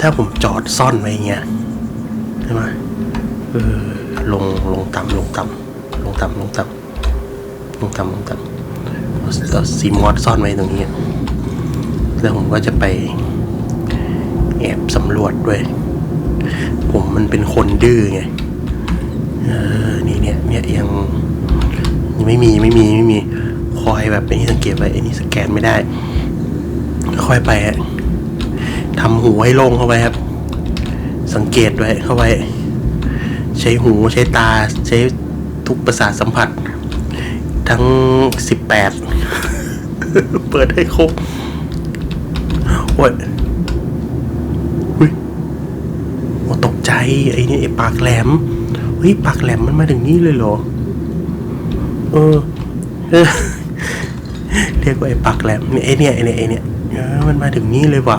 ถ้าผมจอดซ่อนไว้เงี้ยใช่ไหมเออลงลงต่ำลงต่ำลงต่ำลงต่ำลงต่ำลงต่ำแล้วซีมอสซ่อนไว้ตรงนี้แล้วผมก็จะไปแอบสำรวจด้วย ผมมันเป็นคนดื้อไงเออนี่เนี่ยเนี่ยยังยังไม่มีไม่มีไม่มีคอยแบบไอ้นี่สังเกตไว้ไอ้นี่สแกนไม่ได้ค่อยไปฮะ ทำหูให้โล่งเข้าไว้ครับ สังเกตไว้เข้าไว้ ใช้หูใช้ตาใช้ทุกประสาทสัมผัส ทั้งสิบแปดเปิดให้ครบโอ้ยอุ้ยโอ้ตกใจไอ้นี่ไอ้ปากแหลมเฮ้ยปากแหลมมันมาถึงนี่เลยเหรอ เออเรียกว่าไอ้ปากแหลมเนี่ยไอ้เนี่ยไอ้เนี่ยไอ้เนี่ยมันมาถึงนี่เลยว่ะ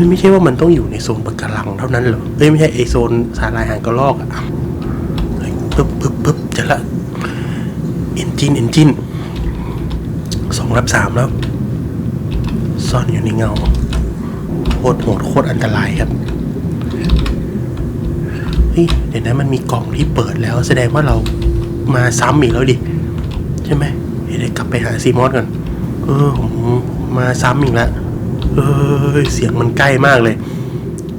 มันไม่ใช่ว่ามันต้องอยู่ในโซนปะการังเท่านั้นหรอเอ้ยไม่ใช่ไอโซนสาลายหางกระรอกอะปึ๊บปึ๊บปึ๊บเจะละเอนจินเอนจินสองรับสามแล้ว ซ่อนอยู่ในเงาโคตรโหดโคตรอันตรายครับเฮ้ยเดี๋ยวนะมันมีกล่องที่เปิดแล้ว แสดงว่าเรามาซ้ำอีกแล้วดิ ใช่ไหมเดี๋ยวกลับไปหาซีมอสก่อน เออผมมาซ้ำอีกแล้ว เออเสียงมันใกล้มากเลย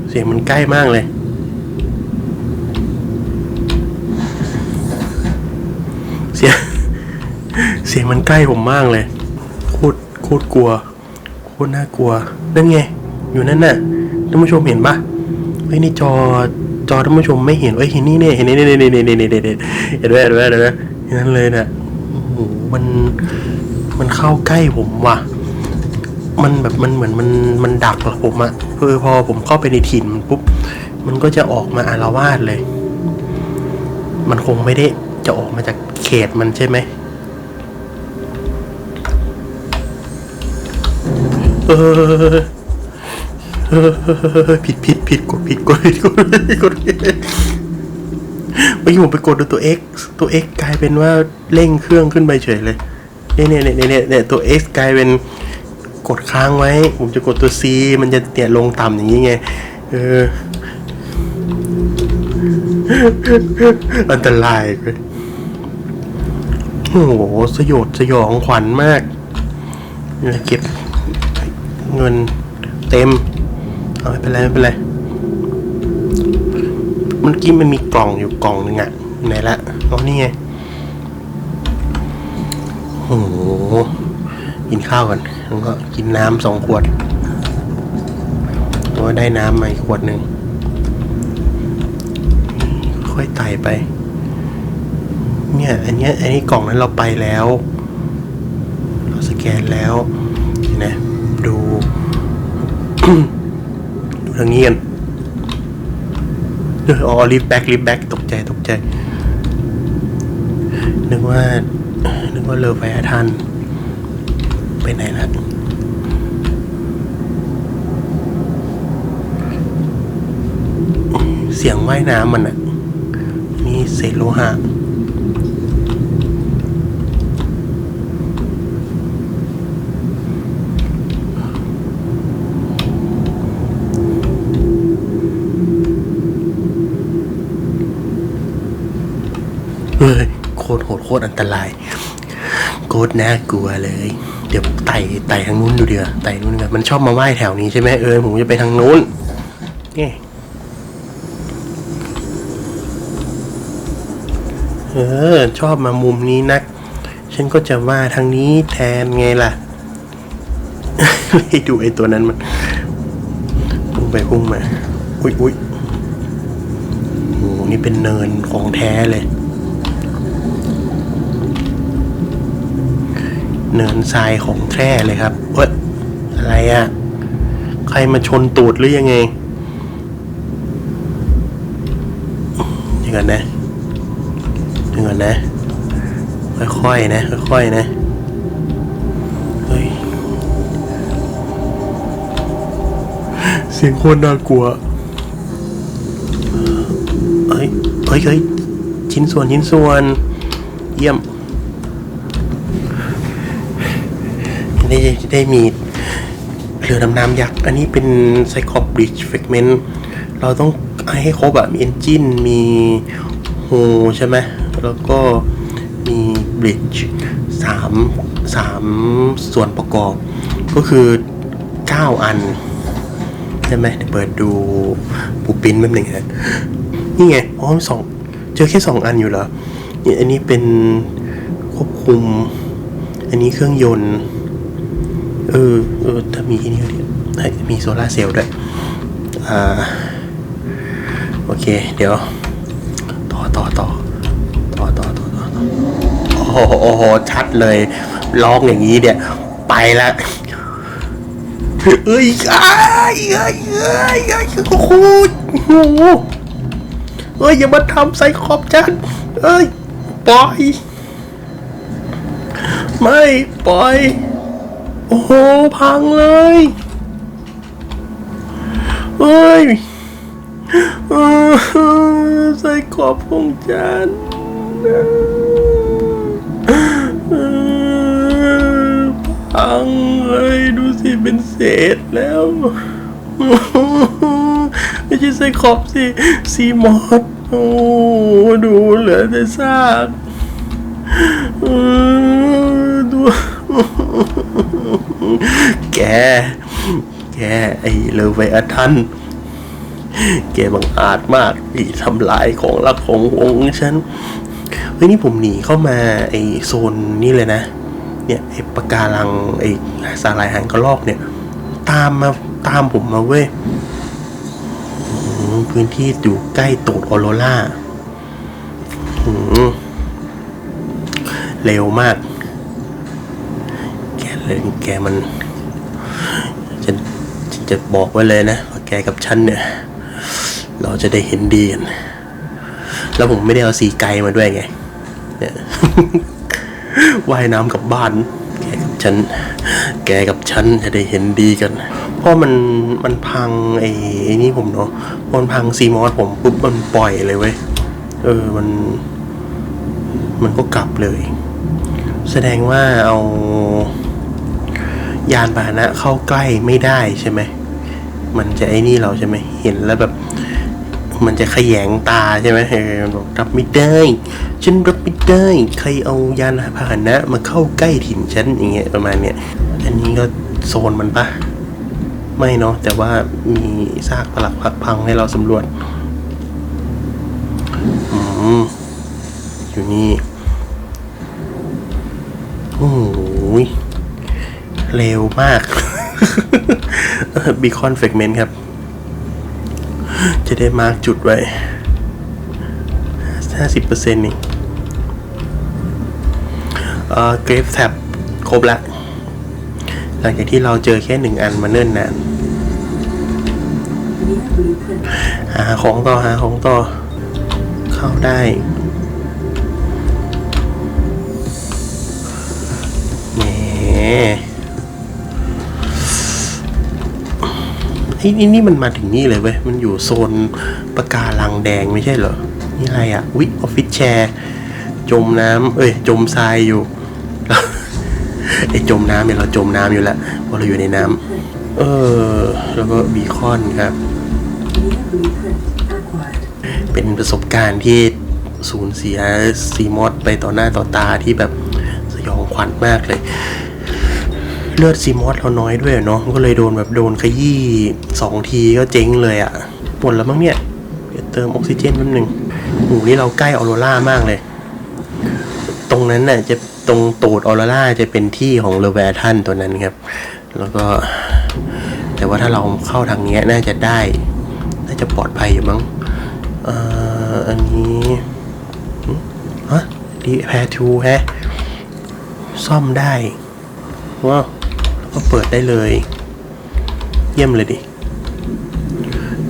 เสียงมันใกล้มากเลย เสียงเสียงมันใกล้ผมมากเลยโคตรโคตรกลัวโคตรน่ากลัวนั่นไง อยู่นั่นน่ะท่านผู้ชมเห็นปะเฮ้ยนี่จอจอท่านผู้ชมไม่เห็นเอ้ยเห็นนี่เนี่ยเห็นนี่เนี่ยเนี่ยเนี่ยเนี่นี่นี่ยเห็นไหมเห็นไหมเห็นไหมเห็นนั่นเลยน่ะโอ้โหมันมันเข้าใกล้ผมว่ะ มันแบบมันเหมือนมันมันดักผมอะคือพอผมเข้าไปในถิ่นมันปุ๊บมันก็จะออกมาอารวาสเลย มันคงไม่ได้จะออกมาจากเขตมันใช่ไหมเออเออผิดผิดผิดกดผิดกดผิดกดผิดกดเมื่อกี้ผมไปกดดูตัว X ตัว X กลายเป็นว่าเร่งเครื่องขึ้นไปเฉยเลยเนี่ยเนี่ยเนี่ยเนี่ยเนี่ยตัว X กลายเป็น กดค้างไว้ ผมจะกดตัว C มันจะเตี่ยลงต่ำอย่างนี้ไง เออ อันตรายเลยโอ้โห สยดสยองขวัญมากเก็บเงินเต็ม เอาไม่เป็นไรไม่เป็นไรเมื่อกี้มันมีกล่องอยู่กล่องหนึ่งอะไหนละอ๋อนี่ไงโอ้โห กินข้าวก่อนแล้วก็กินน้ำสองขวดตัวได้น้ำมาอีกขวดหนึ่ง ค่อยไต่ไป เนี่ย อันนี้อันนี้กล่องนั้นเราไปแล้ว เราสแกนแล้วนไหมดู ดูทางนี้กันเอออ๋อรีบแบ็กรีบแบ็กตกใจตกใจ นึกว่า นึกว่าเลอไฟทัน ไปไหนละเสียงว่ายน้ำมันอะนี่เศษโลหะเฮ้ยโคตรโหดโคตรอันตราย โคตรน่ากลัวเลย เดี๋ยวไต่ไต่ทางนู้นดูเดียวไต่นู้นกันมันชอบมาไหว้แถวนี้ใช่ไหมเออผมจะไปทางนู้นนี่เออ ชอบมามุมนี้นัก ฉันก็จะว่าทางนี้แทนไงล่ะให้ดูไอ้ตัวนั้นมันพุ่งไปพุ่งมา อุ้ยอุ้ยโอ้โหนี่เป็นเนินของแท้เลย เนินทรายของแท้เลยครับเอ้ยอะไรอะ่ะ ใครมาชนตูดหรือยังไงเดี๋ยวก่อนนะเดี๋ยวก่อนนะ ค่อยๆนะ ค่อยๆนะเฮ้ยเสียงคนน่ากลัวเฮ้ยเฮ้ยเฮ้ยชิ้นส่วนชิ้นส่วน เยี่ยม ได้ได้มีเรือดำน้ำยักษ์ อันนี้เป็นไซคอปบริดจ์เฟกเมนต์เราต้องให้ครบอะมีเอนจินมีโฮใช่ไหมแล้วก็มีบริดจ์สามสามส่วนประกอบ ก็คือ 9 อัน ใช่ไหมเดี๋ยวเปิดดูปูปิ้นแป๊บหนึงนะนี่ไงอ๋อสองเจอแค่สองอันอยู่เหรออันนี้เป็นควบคุม อันนี้เครื่องยนต์ เออเออถ้ามีนี่ด้วยมีโซลาเซลล์ด้วย อ่า โอเค เดี๋ยว ต่อต่อต่อต่อต่อต่อต่อโอ้โหโอ้โห ชัดเลยร้องอย่างนี้เนี่ย ไปละเอ้ยไอ้เอ้ยเอ้ยเอ้ยโอ้โหเอ้ยอย่ามาทำไซคอบฉันเอ้ย ปล่อย ไม่ ปล่อย โอ้โห พังเลยเฮ้ยใส่ขอบของฉันพังเลยดูสิเป็นเศษแล้ว ไม่ใช่ใส่ขอบสิซีมอสโอ้ดูเหลือแต่ซากดู แก แกไอ้เลเวอทันแกบังอาจมากที่ทำลายของรักของวงฉัน เฮ้ยนี่ผมหนีเข้ามาไอ้โซนนี่เลยนะ เนี่ยไอ้ปะการังไอ้สาลายหางกระรอกเนี่ย ตามมาตามผมมาเว้ยพื้นที่อยู่ใกล้ตูดออโรล่าเร็วมาก แกเลยแกมัน จะบอกไว้เลยนะว่าแกกับฉันเนี่ย เราจะได้เห็นดีกันแล้วผมไม่ได้เอาสีไกลมาด้วยไง เนี่ยว่ายน้ำกับบ้าน แกกับฉัน แกกับฉันจะได้เห็นดีกัน เพราะมันมันพังไอ้นี่ผมเนาะมันพังซีมอสผมปุ๊บมันปล่อยเลยเว้ย เออมัน มันก็กลับเลย แสดงว่าเอายานพาหนะเข้าใกล้ไม่ได้ใช่ไหม มันจะไอ้นี่เราใช่ไหมเห็นแล้วแบบ มันจะขยงตาใช่ไหมเออมันบอกรับไม่ได้ฉันรับไม่ได้ใครเอายานพาหนะมาเข้าใกล้ถิ่นฉันอย่างเงี้ยประมาณเนี้ยอันนี้ก็โซนมันปะไม่เนาะแต่ว่ามีซากปลักพักพังให้เราสำรวจอืมอยู่นี่โอ้ยเร็วมาก บีคอนเฟกเมนต์ครับ จะได้มาร์กจุดไว้ 50%นี่เอ่อเกรฟแท็บครบละ หลังจากที่เราเจอแค่หนึ่งอันมาเนิ่นนานหาของต่อหาของต่อ เข้าได้แหม ไอ้นี่นี่มันมาถึงนี่เลยเว้ย มันอยู่โซนปะการังแดงไม่ใช่เหรอ นี่อะไรอะวิออฟฟิศแชร์ จมน้ำเอ้ย จมทรายอยู่ไอ้จมน้ำเนี่ยเราจมน้ำอยู่แล้วเพราะเราอยู่ในน้ำเออ แล้วก็บีคอนครับ เป็นประสบการณ์ที่สูญเสียซีมอสไปต่อหน้าต่อตาที่แบบสยองขวัญมากเลย เลือดซีมอสเราน้อยด้วยเนาะก็เลยโดนแบบโดนขยี้สองทีก็เจ๊งเลยอะ่ะหมดแล้วมั้งเนี่ยเติมออกซิเจนแป๊บนึงโอ้นี่เราใกล้ออโรร่ามากเลย ตรงนั้นน่ะจะตรงตูดออโรร่าจะเป็นที่ของเลเวทันตัวนั้นครับ แล้วก็ แต่ว่าถ้าเราเข้าทางเนี้ยน่าจะได้ น่าจะปลอดภัยอยู่มั้งเอ่ออันนี้ฮะดีแพทูแฮะซ่อมได้ว้าว ก็เปิดได้เลย เยี่ยมเลยดิ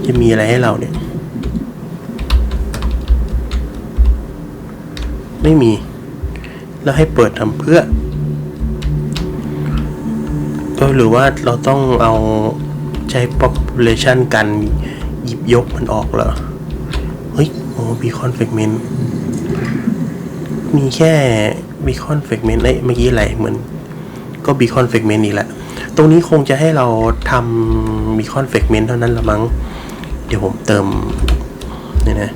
จะมีอะไรให้เราเนี่ย ไม่มี แล้วให้เปิดทำเพื่อเออหรือว่าเราต้องเอาใช้ population กันหยิบยกมันออกเหรอ เฮ้ย โอ้บีคอนเฟกเมนต์มีแค่บีคอนเฟกเมนต์ไอ้ยเมื่อกี้อะไรเหมือนก็บีคอนเฟกเมนต์อีกแหละ รงนี้คงจะให้เราทำมีคอนเฟกเมนต์เท่านั้นละมั้ง เดี๋ยวผมเติมเนี่ยนะ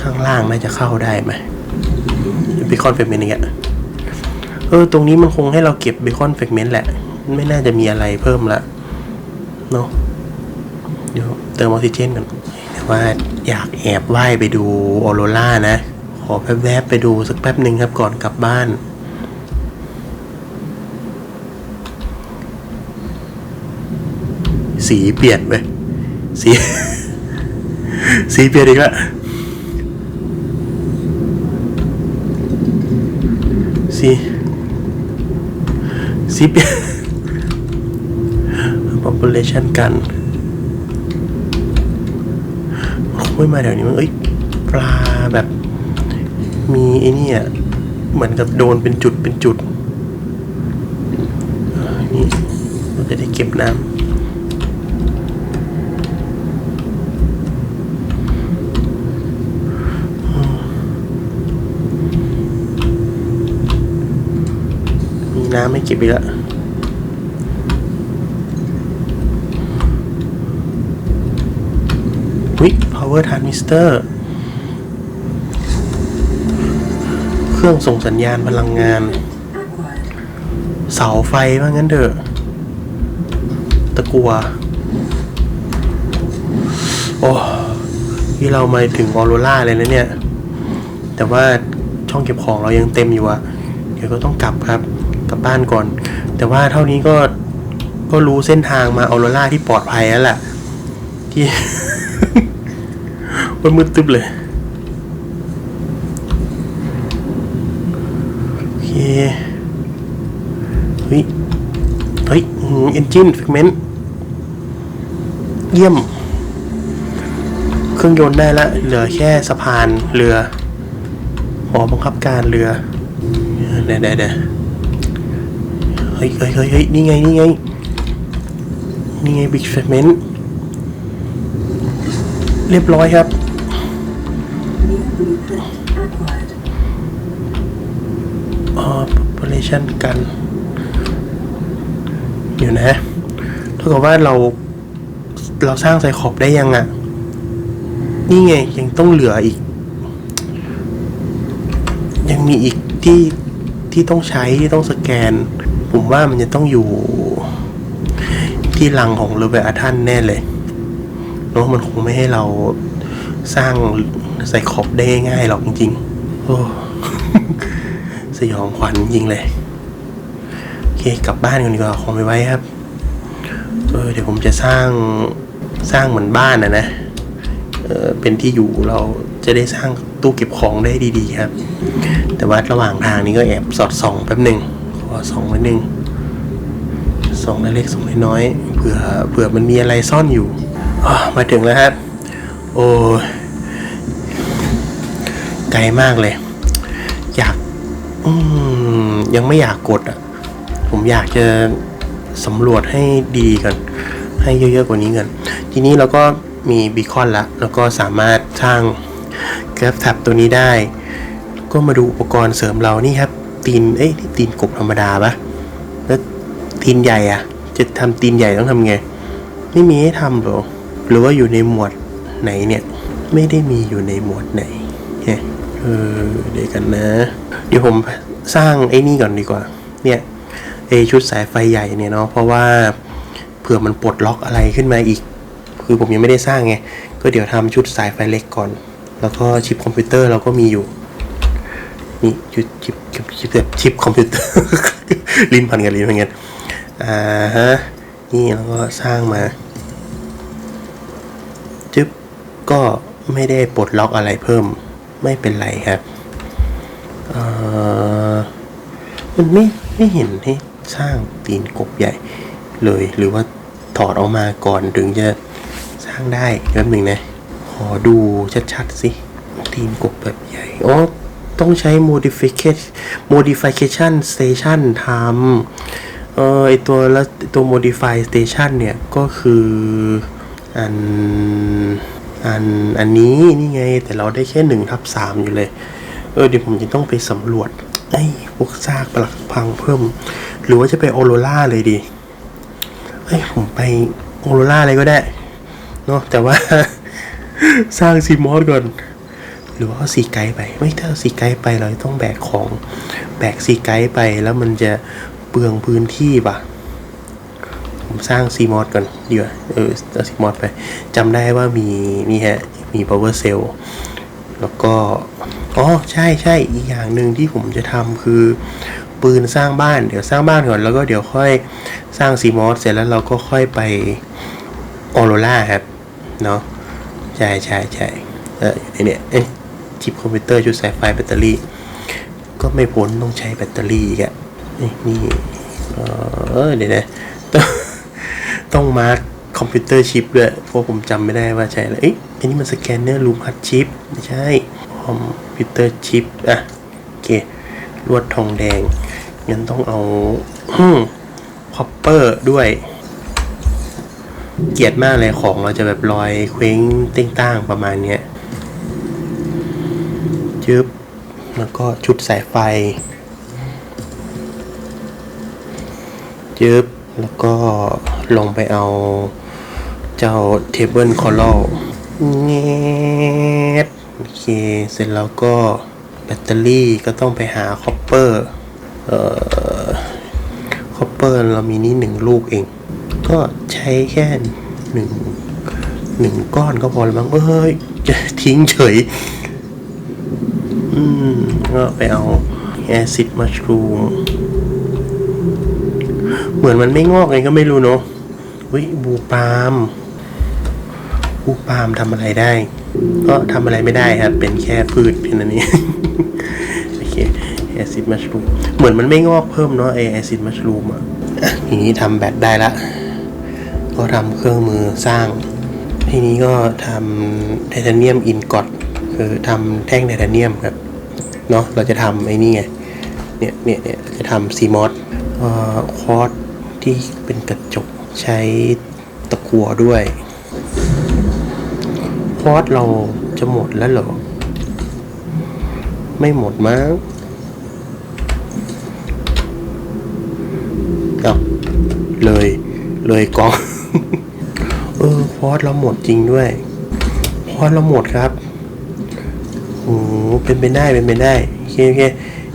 ข้างล่างน่าจะเข้าได้ไหมเบคอนเฟกเมนต์อย่างเงี้ยเออ ตรงนี้มันคงให้เราเก็บเบคอนเฟกเมนต์แหละ ไม่น่าจะมีอะไรเพิ่มละเนาะเดี๋ยวเติมออกซิเจนกันแต่ว่าอยากแอบว่ายไปดูออโรรานะ ขอแวบๆไปดูสักแป๊บหนึ่งครับก่อนกลับบ้าน สีเปลี่ยนไปสี สีเปลี่ยนอีกแล้วสีสีเปลี่ยน population กันโอ้ยมาเดี๋ยวนี้มันเอ้ยปลาแบบ มีไอ้นี่อะเหมือนกับโดนเป็นจุดเป็นจุดนี่เราจะได้เก็บน้ำ น้ำไม่เก็บอีกแล้ววิ power transistor เครื่องส่งสัญญาณพลังงาน เสาไฟว่างั้นเถอะ ตะกัว โอ้ที่เรามาถึงออโรราเลยนะเนี่ย แต่ว่าช่องเก็บของเรายังเต็มอยู่อะเดี๋ยวก็ต้องกลับครับ บ้านก่อน แต่ว่าเท่านี้ก็ก็รู้เส้นทางมาออโรราที่ปลอดภัยแล้วแหละที่มันมืดตึ๊บเลยโอเคเฮ้ยเฮ้ยเอนจินฟิกเมนต์เยี่ยม เครื่องยนต์ได้ล้วเหลือแค่สะพานเรือหอบังคับการเรือเดี๋ยวเดี๋ยว เฮ้ยเฮ้ยเฮ้ยนี่ไง นี่ไง นี่ไงบิ๊กเฟกเมนต์เรียบร้อยครับอ๋อ population กัน อยู่นะเท่ากับว่าเรา เราสร้างไซคอบได้ยังอะ่ะ นี่ไง ยังต้องเหลืออีก ยังมีอีกที่ที่ต้องใช้ที่ต้องสแกน ผมว่ามันจะต้องอยู่ที่รังของเรเบอาทันแน่เลยเนาะมันคงไม่ให้เราสร้างไซคอบได้ง่ายหรอกจริงๆ โอ้สยองขวัญจริงเลย โอเค กลับบ้านกันดีกว่าของไปไว้ครับเดี๋ยวผมจะสร้างสร้างเหมือนบ้านนะนะเเป็นที่อยู่เราจะได้สร้างตู้เก็บของได้ดีๆครับ แต่ว่าระหว่างทางนี้ก็แอบสอดส่องแป๊บหนึ่ง ขอส่องไว้หนึ่งส่องเล็กๆส่องน้อยๆเผื่อเผื่อมันมีอะไรซ่อนอยู่อะมาถึงแล้วครับโอ้ไกลมากเลย อยากอืยังไม่อยากกดอะ ผมอยากจะสำรวจให้ดีกัน ให้เยอะๆกว่านี้กัน ทีนี้เราก็มีบีคอนละแล้วก็สามารถสร้างกราฟแท็บตัวนี้ได้ ก็มาดูอุปกรณ์เสริมเรานี่ครับ ตีนเอ้ยนี่ตีนกบธรรมดาปะแล้วตีนใหญ่อะจะทำตีนใหญ่ต้องทำไง ไม่มีให้ทำหรอหรือว่าอยู่ในหมวดไหนเนี่ย ไม่ได้มีอยู่ในหมวดไหนเนี่ยเออเดี๋ยวกันนะ เดี๋ยวผมสร้างไอ้นี่ก่อนดีกว่า เนี่ยไอชุดสายไฟใหญ่เนี่ยเนาะเพราะว่าเผื่อมันปลดล็อกอะไรขึ้นมาอีก คือผมยังไม่ได้สร้างไงก็เดี๋ยวทำชุดสายไฟเล็กก่อน แล้วก็ชิปคอมพิวเตอร์เราก็มีอยู่ นี่ชุดชิปชิปชิปชิปคอมพิวเตอร์ลิ้นพันกันลิ้นพันกันอ่าฮะนี่แล้วก็สร้างมาจึ๊บก็ไม่ได้ปลดล็อกอะไรเพิ่มไม่เป็นไรครับเออมันไม่ไม่เห็นให้สร้างตีนกบใหญ่เลย หรือว่าถอดออกมาก่อนถึงจะสร้างได้แป๊บหนึ่งนะ ขอดูชัดๆสิตีนกบแบบใหญ่อ๋อ ต้องใช้ modification modification station ทำเออไอตัวแล้วตัว modify station เนี่ยก็คืออันอันอันนี้นี่ไงแต่เราได้แค่หนึ่งทับสามอยู่เลย เออเดี๋ยวผมจะต้องไปสำรวจไอ้พวกซากปลักพังเพิ่ม หรือว่าจะไปออโรราเลยดีเอ้ยผมไปโอโรล่าอะไรก็ได้เนาะแต่ว่า สร้างซีมอสก่อน หรือว่าเอาซีไกด์ไป ไม่ถ้าเอาซีไกด์ไปเราต้องแบกของแบกซีไกด์ไปแล้วมันจะเปลืองพื้นที่ปะผมสร้างซีมอสก่อนดีกว่าเออเอาซีมอสไปจำได้ว่ามีนี่ฮะมี power cell แล้วก็อ๋อใช่ใช่อีกอย่างหนึ่งที่ผมจะทำคือปืนสร้างบ้านเดี๋ยวสร้างบ้านก่อนแล้วก็เดี๋ยวค่อยสร้างซีมอสเสร็จแล้วเราก็ค่อยไปออโรล่าครับ เนาะใช่ใช่ใช่เอออยู่ในเนี่ยเอ๊ะ ชิปคอมพิวเตอร์ชุดสายไฟแบตเตอรี่ ก็ไม่พ้นต้องใช้แบตเตอรี่อีกะนี่เออเดี๋ยวนะต้องต้องมาร์คคอมพิวเตอร์ชิปด้วยเพราะผมจำไม่ได้ว่าใช่แล้วเอ๊ะอันนี้มันสแกนเนอร์รูมฮัดชิปไม่ใช่คอมพิวเตอร์ชิปอะโอเคลวดทองแดงงั้นต้องเอาคอปเปอร์ด้วย เกียดมากเลยของเราจะแบบลอยเคว้งเต้งต้างประมาณเนี้ย จึบแล้วก็ชุดสายไฟ จึบแล้วก็ลงไปเอาเจ้าเทเบิลคอลลเงี้ยโอเค เสร็จแล้วก็แบตเตอรี่ก็ต้องไปหาคอปเปอร์ เอ่อ คอปเปอร์เรามีนี่หนึ่งลูกเอง ก็ใช้แค่หนึ่งหนึ่งก้อนก็พอแล้วมั้งเอ้ย จะทิ้งเฉย อืม ก็ไปเอาแอซิดมัชรูมเหมือนมันไม่งอกไงก็ไม่รู้เนาะวิบูปามบูปามทำอะไรได้ ก็ทำอะไรไม่ได้ครับ เป็นแค่พืชเพียงนั้นเองโอเคแอซิดมัชรูมเหมือนมันไม่งอกเพิ่มเนาะไอแอซิดมัชรูมอะอะทีนี้ทำแบตได้ละ ก็ทำเครื่องมือสร้าง ทีนี้ก็ทำไทเทเนียมอินกอตคือทำแท่งไทเทเนียมครับ เนาะเราจะทำไอ้นี่ไงเนี่ยเนี่ยเนี่ยจะทำซีมอสคอร์สที่เป็นกระจกใช้ตะกัวด้วยคอร์สเราจะหมดแล้วเหรอ ไม่หมดมั้งเอาเลยเลยกอง เออคอร์สเราหมดจริงด้วยคอร์สเราหมดครับ อ้โหเป็นไปได้เป็นไปได้โอเคโอเค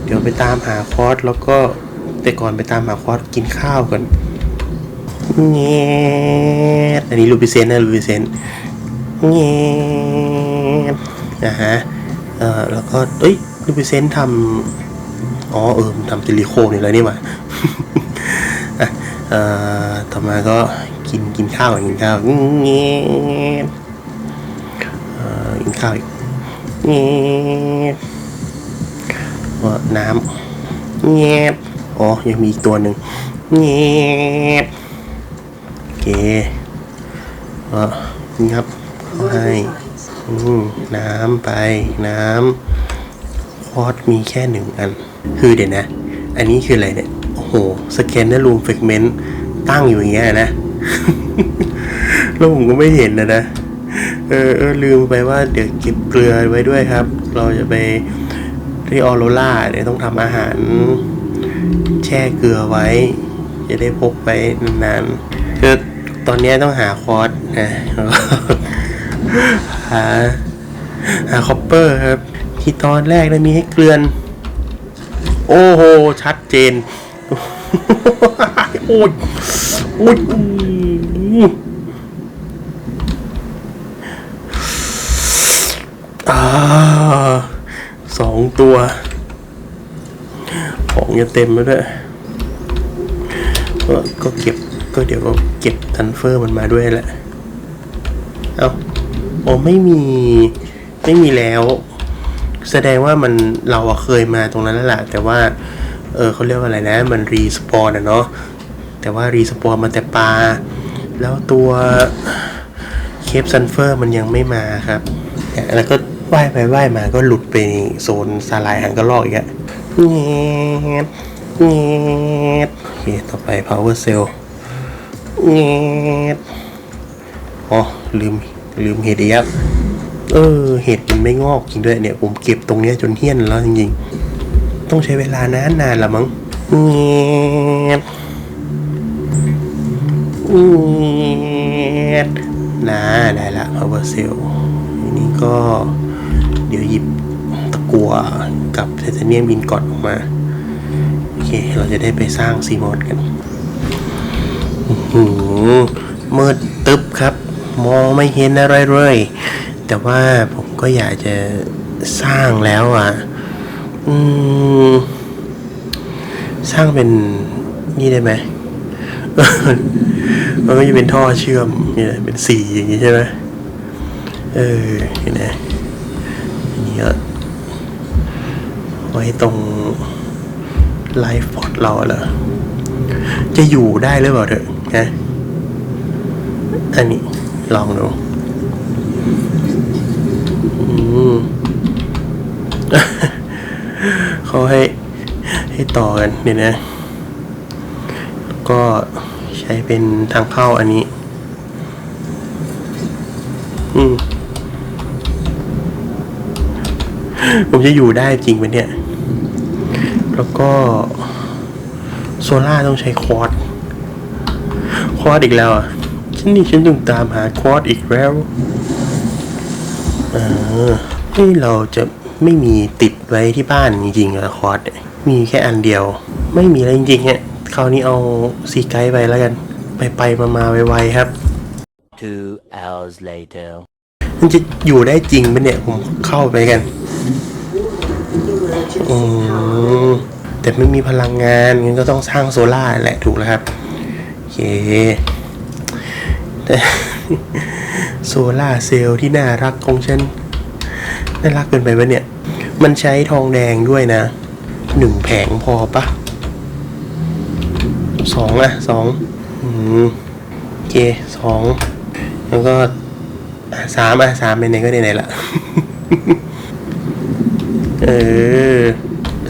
เดี๋ยวไปตามหาคอร์สแล้วก็แต่ก่อนไปตามหาคอร์สกินข้าวก่อนเงี้ยอันนี้ลูบิเซนนะลูบิเซนเงี้ยนะฮะเอ่อแล้วก็เอ้ยลูบิเซนทำอ๋อเออมันทำซิลิโคนนี่แล้วนี่หว่าเอ่อต่อมาก็กินกินข้าวกินข้าวเงี้ยเอ่อกินข้าวอีก เงียบว่าน้ำเงียบอ๋อ ยังมีอีกตัวหนึ่งเงียบโอเคก็นี่ครับเขาให้น้ำไปน้ำคอร์สมีแค่หนึ่งอัน คือเดี๋ยวนะ อันนี้คืออะไรเนี่ย โอ้โห สแกนเนอร์รูมเฟกเมนต์ตั้งอยู่อย่างเงี้ยนะ แล้วผมก็ไม่เห็นนะนะ เออเออลืมไปว่าเดี๋ยวเก็บเกลือไว้ด้วยครับ เราจะไปที่ออโรล่าเดี๋ยวต้องทำอาหาร แช่เกลือไว้ จะได้พกไปนานๆคือตอนนี้ต้องหาคอร์สนะหาหาคอปเปอร์ครับ ที่ตอนแรกนะมีให้เกลือน โอ้โห ชัดเจน โอ้ยโอ้ย อ่าสองตัว ของจะเต็มแล้วด้วยก็ก็เก็บก็เดี๋ยวก็เก็บทันเฟอร์มันมาด้วยแหละ เอาโอ้ไม่มีไม่มีแล้ว แสดงว่ามันเราเคยมาตรงนั้นแล้วแหละแต่ว่า เออเขาเรียกว่าอะไรนะ มันรีสปอนอะเนาะแต่ว่ารีสปอนมาแต่ปลา แล้วตัวเคปซันเฟอร์มันยังไม่มาครับแล้วก็ ว่ายไปว่ายมาก็หลุดไปโซนสาลายหางกะรอกอีกอะเงียบเงียบโอเคต่อไป power cell เงียบอ๋อลืมลืมเห็ดอีกครับเออเห็ดมันไม่งอกจริงด้วยเนี่ย ผมเก็บตรงเนี้ยจนเฮี้ยนแล้วจริงๆ ต้องใช้เวลานานนานละมั้งเงียบอืดนะได้ละ power cell นี้ก็ เดี๋ยวหยิบตะกัวกับไทเทเนียมบินกอดออกมา โอเค เราจะได้ไปสร้างซีมอดกันหือมืดตึ๊บครับ มองไม่เห็นอะไรเลย แต่ว่าผมก็อยากจะสร้างแล้วอะ อืม สร้างเป็นนี่ได้ไหมมันก็จะเป็นท่อเชื่อมนี่เป็นสีอย่างนี้ใช่ไหมเออเห็นไหม ก็ไว้ตรงไลฟ์พอร์ตเราเหรอจะอยู่ได้หรือเปล่าเถอะนะอันนี้ลองดูอืมเขาให้ให้ต่อกันเดี๋ยนะ ก็ใช้เป็นทางเข้าอันนี้ อืม ผมจะอยู่ได้จริงไหมเนี่ย แล้วก็ โซล่าต้องใช้คอร์ดคอร์ดอีกแล้วอะฉันนี่ฉันต้องตามหาคอร์ดอีกแล้วเออที่เราจะไม่มีติดไว้ที่บ้านจริงๆเหรอคอร์ดเนี่ยมีแค่อันเดียว ไม่มีอะไรจริงๆเนี่ยคราวนี้เอาซีไกด์ไปแล้วกัน ไปไปมามาๆไวๆครับ Two hours later. มันจะอยู่ได้จริงไหมเนี่ย ผมเข้าไปกัน อืมแต่ไม่มีพลังงานงั้นก็ต้องสร้างโซล่าแหละถูกแล้วครับโอเคแต่โซล่าเซลล์ที่น่ารักของฉันน่ารักเกินไปปะเนี่ย มันใช้ทองแดงด้วยนะหนึ่งแผงพอปะสองอะสองอืมโอเคสองแล้วก็สามอะสามไหนๆก็ไหนๆละ เออ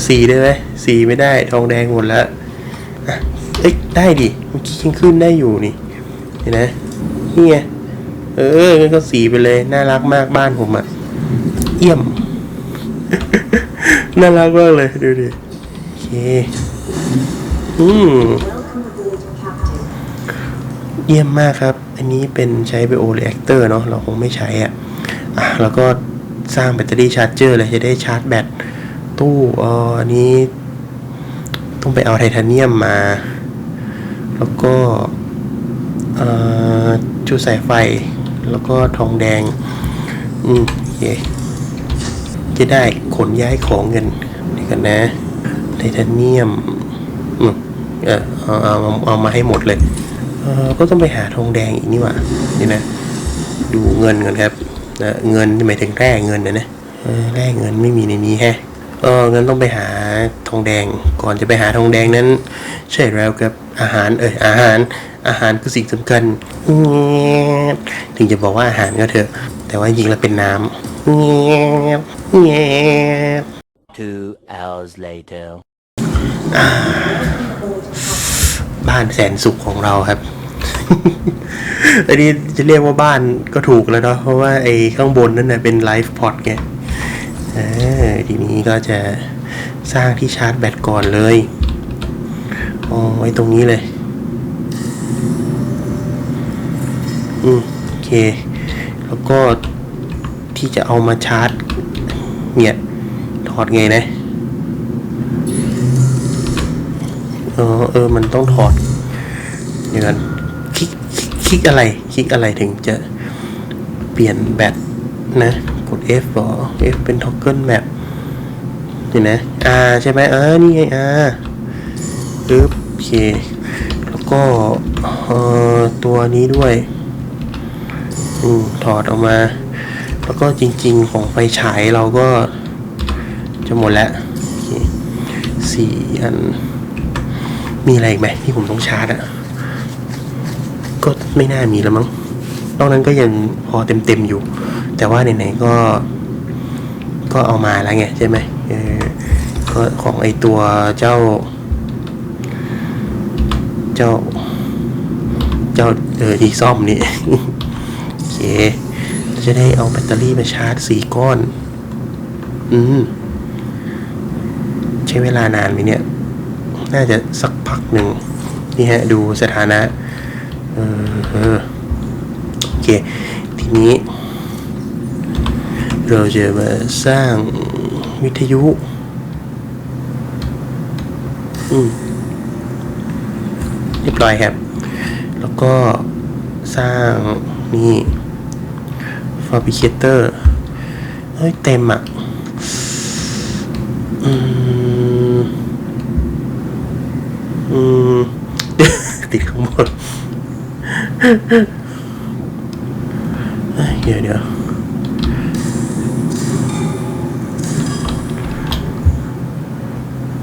สีได้ไหมสีไม่ได้ทองแดงหมดแล้วอะเอ้ยได้ดิเมื่อกี้ยังขึ้นได้อยู่นี่ เห็นไหมนี่ไงเอองั้นก็สีไปเลย น่ารักมากบ้านผมอะเยี่ยม น่ารักมากเลย ดูดิโอเค อืมเยี่ยมมากครับ อันนี้เป็นใช้ไบโอเรแอคเตอร์เนาะ เราคงไม่ใช้อะ อะ แล้วก็ สร้างแบตเตอรี่ชาร์จเจอร์เลยจะได้ชาร์จแบตตู้อออันนี้ต้องไปเอาไทเทเนียมมา แล้วก็เอ่อชุดสายไฟ แล้วก็ทองแดง อืมโอเคจะได้ขนย้ายของเงินนี่กันนะไทเทเนียมอืมเออเอาเอาเอาเอามาให้หมดเลย เออก็ต้องไปหาทองแดงอีกนี่หว่านี่นะ ดูเงินกันครับ นะเงินหมายถึงแร่เงินนะนะเออแร่เงินไม่มีในนี้แฮะเอองั้นต้องไปหาทองแดง ก่อนจะไปหาทองแดงนั้น ใช่แล้วครับอาหารเอออาหารอาหารคือสิ่งสำคัญแงบถึงจะบอกว่าอาหารก็เถอะ แต่ว่าจริงๆแล้วเป็นน้ำแงบแงบ Two hours later. บ้านแสนสุขของเราครับ อันนี้จะเรียกว่าบ้านก็ถูกแล้วเนาะเพราะว่าไอ้ข้างบนนั่นน่ะเป็นไลฟ์พอร์ตไงทีนี้ก็จะสร้างที่ชาร์จแบตก่อนเลยอ๋อไว้ตรงนี้เลย อืมโอเค แล้วก็ที่จะเอามาชาร์จ เนี่ยถอดไงนะเออเออ มันต้องถอดเดี๋ยวกันคลิก คลิกอะไร คลิกอะไรถึงจะเปลี่ยนแบตนะ กด F หรอ F เป็นท็อกเกิลแมปนี่นะ R ใช่ไหมเออ นี่ไง R ปึ๊บโอเค แล้วก็ตัวนี้ด้วยอถอดออกมา แล้วก็จริง ๆ ของไฟฉายเราก็จะหมดแล้วสี่อัน มีอะไรอีกไหมที่ผมต้องชาร์จอะ ก็ไม่น่ามีแล้วมั้งนอกนั้นก็ยังพอเต็มๆอยู่ แต่ว่าไหนๆก็ก็เอามาแล้วไงใช่ไหมเออก็ของไอตัวเจ้า เจ้า เจ้าเออที่ซ่อมนี่โอเคจะได้เอาแบตเตอรี่มาชาร์จสี่ก้อน อืม ใช้เวลานานไหมเนี่ย น่าจะสักพักหนึ่ง นี่ฮะ ดูสถานะ โอเค ทีนี้ เราจะมาสร้างวิทยุอืมเรียบร้อยครับ แล้วก็สร้างนี่ fabricator เฮ้ย เต็มอะ อืม อืม ติดข้างบน เอ้ยเดี๋ยวเดี๋ยว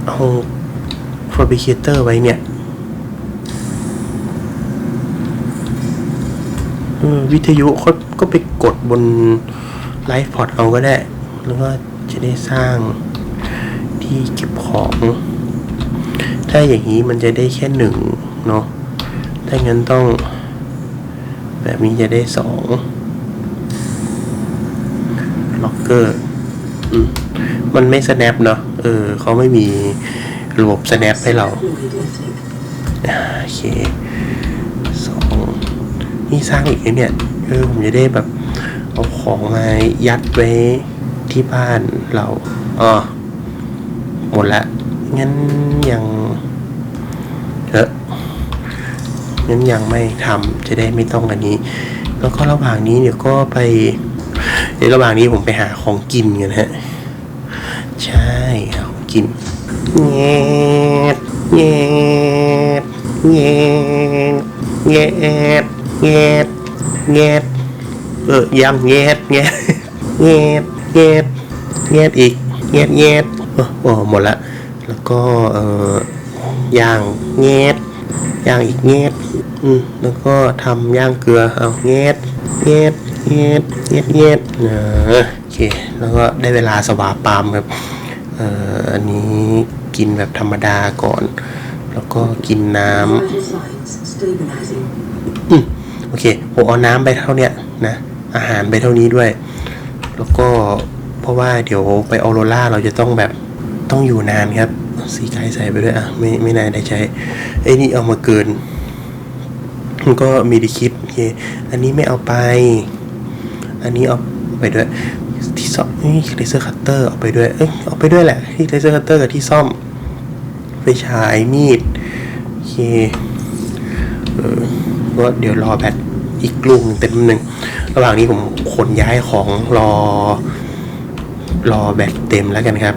เอา fabricator ไว้เนี่ย วิทยุเขาก็ไปกดบนไลฟ์พอร์ตเอาก็ได้ แล้วก็จะได้สร้างที่เก็บของ ถ้าอย่างนี้มันจะได้แค่หนึ่งเนาะถ้างั้นต้อง แบบนี้จะได้สองล็อกเกอร์มันไม่ snap เนาะเออเขาไม่มีระบบ snap ให้เราโอเคสองนี่สร้างอีกเนี่ยเออผมจะได้แบบเอาของมายัดไว้ที่บ้านเราอ๋อหมดละงั้นยังเออ งั้นยังไม่ทำจะได้ไม่ต้องอันนี้ แล้วก็ระหว่างนี้เดี๋ยวก็ไปเดี๋ยวระหว่างนี้ผมไปหาของกินกันฮะ ใช่ของกินแงดแงดแงดแงดแงดแงดเออยังแงดแงดแงดแงดแงดอีกแงดแงดโอ้โอ้หมดละ แล้วก็เออย่างแงดย่างอีกแงด อืมแล้วก็ทำย่างเกลือเอาแงดแงดแงดแงดแงดเออโอเคแล้วก็ได้เวลาสวาปามครับเอ่ออันนี้กินแบบธรรมดาก่อน แล้วก็กินน้ำอืมโอเคผมเอาน้ำไปเท่าเนี้ยนะอาหารไปเท่านี้ด้วย แล้วก็เพราะว่าเดี๋ยวไปออโรล่าเราจะต้องแบบต้องอยู่นานครับ สีไก่ใส่ไปด้วยอะ ไม่ไม่นานได้ใช้ไอ้นี่เอามาเกิน มันก็มีดีคิดโอเคอันนี้ไม่เอาไป อันนี้เอาไปด้วย ที่ซ่อมนี่เลเซอร์คัตเตอร์เอาไปด้วยเอ้ยเอาไปด้วยแหละที่เลเซอร์คัตเตอร์กับที่ซ่อมไปฉายมีดโอเคเออก็เดี๋ยวรอแบตอีกลูกหนึ่งเต็มหนึ่งระหว่างนี้ผมขนย้ายของรอรอแบตเต็มแล้วกันครับ